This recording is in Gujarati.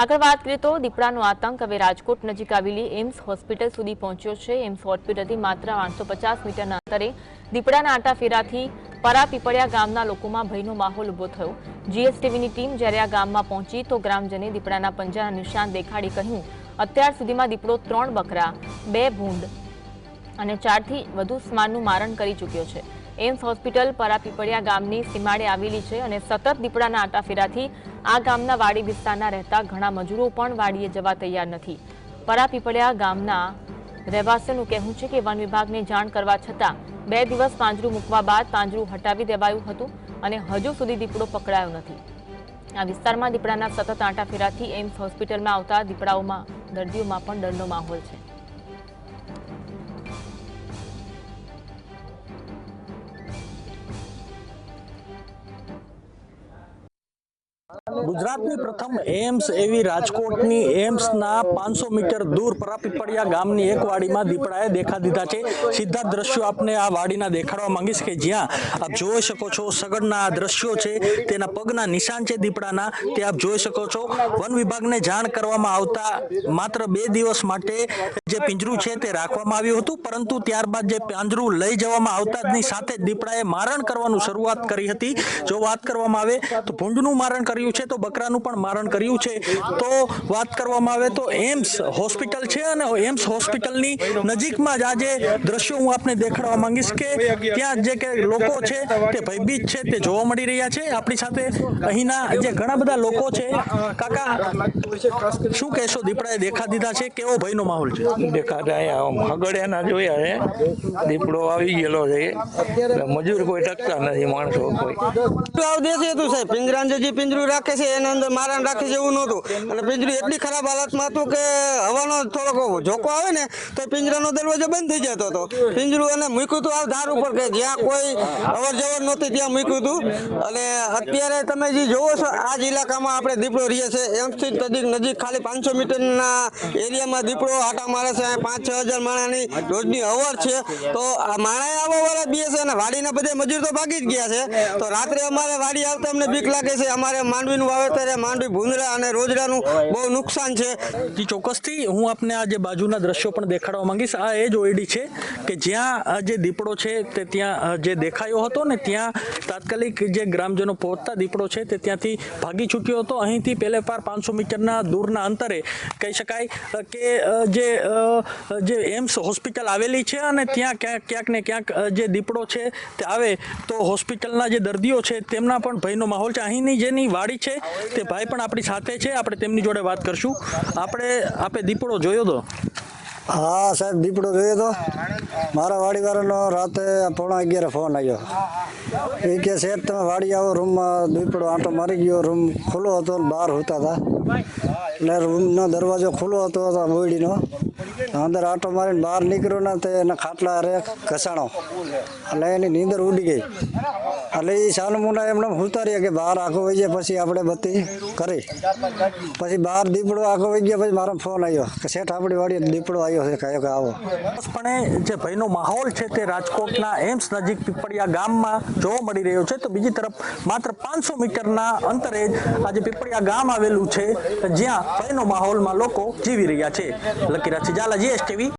આગળ વાત કરીએ તો દીપડાનો આતંક હવે રાજકોટ નજીક આવેલી એમ્સ હોસ્પિટલ સુધી પહોંચ્યો છે. એમ્સ હોસ્પિટલથી માત્ર આઠસો પચાસ મીટરના અંતરે દીપડાના આંટાફેરાથી પરાપીપળિયા ગામના લોકોમાં ભયનો માહોલ ઊભો થયો. જીએસટીવીની ટીમ જ્યારે આ ગામમાં પહોંચી તો ગ્રામજને દીપડાના પંજાના નિશાન દેખાડી કહ્યું, અત્યાર સુધીમાં દીપડો ત્રણ બકરા, બે ભૂંડ અને ચારથી વધુ સ્માનનું મારણ કરી ચૂક્યો છે. એમ્સ હોસ્પિટલ પરાપીપળિયા ગામની સીમાડે આવેલી છે અને સતત દીપડાના આટાફેરાથી આ ગામના વાડી વિસ્તારના રહેતા ઘણા મજૂરો પણ વાડીએ જવા તૈયાર નથી. પરાપીપળિયા ગામના રહેવાસીઓનું કહેવું છે કે વન વિભાગને જાણ કરવા છતાં બે દિવસ પાંજરું મૂકવા બાદ પાંજરું હટાવી દેવાયું હતું અને હજુ સુધી દીપડો પકડાયો નથી. આ વિસ્તારમાં દીપડાના સતત આંટાફેરાથી એમ્સ હોસ્પિટલમાં આવતા દીપડાઓમાં દર્દીઓમાં પણ ડરનો માહોલ છે. ગુજરાતની પ્રથમ એમ્સ એવી રાજકોટની એમ્સના પાંચસો મીટર દૂર પરાપીપળિયા ગામની એક વાડીમાં દીપડાએ દેખા દીધા છે. સીધા દ્રશ્યો આપને આ વાડીના દેખાડવા માંગીશ કે જ્યાં આપ જોઈ શકો છો સગડના દ્રશ્યો છે, તેના પગના નિશાન છે દીપડાના, તે આપ જોઈ શકો છો. વન વિભાગને જાણ કરવામાં આવતા માત્ર બે દિવસ માટે જે પિંજરું છે તે રાખવામાં આવ્યું હતું, પરંતુ ત્યારબાદ જે પાંજરું લઈ જવામાં આવતાની સાથે દીપડાએ મારણ કરવાનું શરૂઆત કરી હતી. જો વાત કરવામાં આવે તો ભૂંડનું મારણ કર્યું છે, તો બકરાનું પણ મારણ કર્યું છે. તો વાત કરવામાં આવે તો એમ્સ હોસ્પિટલ છે અને એમ્સ હોસ્પિટલની નજીકમાં જ આજે દ્રશ્યો હું આપને દેખાડવા માંગીશ કે ત્યાં જે કે લોકો છે તે ભયભીત છે તે જોવા મળી રહ્યા છે. આપણી સાથે અહીંના જે ઘણા બધા લોકો છે કાકા શું કહેશો? દીપડાએ દેખા દીધા છે. કેવો ભયનો માહોલ છે? દેખાતા અહીંયા હગડ્યાના જોયા છે દીપડો આવી ગયેલો છે. મજૂર કોઈ ટકતા નથી માણસો કોઈ. આવ દેશે હતું સાહેબ. પિંજરાને જે પિંજરું રાખે છે એના અંદર મારા રાખી જેવું નહોતું. અને પિંજરું એટલી ખરાબ હાલતમાં હતું કે હવાનો થોડોક ઝોકો આવે ને, તો પિંજરાનો દરવાજો બંધ થઈ જતો હતો. પિંજરું અને મૂક્યું હતું આ ધાર ઉપર કે જ્યાં કોઈ અવર જવર નહોતી ત્યાં મૂક્યું હતું. અને અત્યારે તમે જે જોવો છો આ જ આપણે દીપડો રહીએ છે. એમથી નજીક નજીક ખાલી પાંચસો મીટરના એરિયામાં દીપડો આટા મારે છે. પાંચ, છ હજાર માણાની રોજની અવર છે. તો આ માણાએ આવો વાળા બી છે અને વાડીના બધે મજૂર તો ભાગી જ ગયા છે. તો રાત્રે અમારે વાડી આવતા અમને બીક લાગે છે. અમારે માંડવીનું વાવેતર માંડવી, ભૂંદરા અને રોજડાનું બહુ નુકસાન છે. ચોક્કસથી હું આપને આ જે બાજુના દ્રશ્યો પણ દેખાડવા માંગીશ, આ એ જ ઓયડી છે કે જ્યાં જે દીપડો છે તે ત્યાં જે દેખાયો હતો ને ત્યાં તાત્કાલિક જે ગ્રામજનો પહોંચતા દીપડો છે તે ત્યાંથી ભાગી ચૂક્યો હતો. અહીંથી પહેલે પાર પાંચસો મીટરના દૂરના અંતરે કહી શકાય કે જે જે એમ્સ હોસ્પિટલ આવેલી છે અને ત્યાં ક્યાંક ક્યાંક ને ક્યાંક જે દીપડો છે તે આવે તો હોસ્પિટલના જે દર્દીઓ છે તેમના પણ ભયનો માહોલ છે. અહીંની જેની વાડી છે તે ભાઈ પણ આપણી સાથે છે, આપણે તેમની જોડે વાત કરશું. આપણે આપે દીપડો જોયો તો? હા, સાહેબ, દીપડો જોયો તો. મારા વાડીવાળાનો રાતે પોણા અગિયારે ફોન આવ્યો. એ કે, સાહેબ, તમે વાડી આવો, રૂમમાં દીપડો આંટો મારી ગયો, રૂમ ખુલ્લો હતો, બહાર હોતા હતા એટલે રૂમનો દરવાજો ખુલ્લો હતો મોડીનો અંદર આંટો મારીને બહાર નીકળ્યો ને, તે એના ખાટલા રે ઘસાણો. એટલે એની નીંદર ઉડી ગઈ. એટલે એ સાનમુના એમને ઉતાર્યા કે બહાર આખો વહી જાય પછી આપણે બત્તી કરી. પછી બહાર દીપડો આખો વહી ગયા, પછી મારો ફોન આવ્યો કે શેઠ આપણી વાળી દીપડો આવ્યો છે કહ્યો કે આવો. પણ જે ભયનો માહોલ છે તે રાજકોટના એમ્સ નજીક પીપળિયા ગામમાં જોવા મળી રહ્યો છે. તો બીજી તરફ માત્ર પાંચસો મીટરના અંતરે આજે પીપળિયા ગામ આવેલું છે, જ્યાં ભયનો માહોલમાં લોકો જીવી રહ્યા છે. લકીરાજ ઝાલા જીએસટીવી.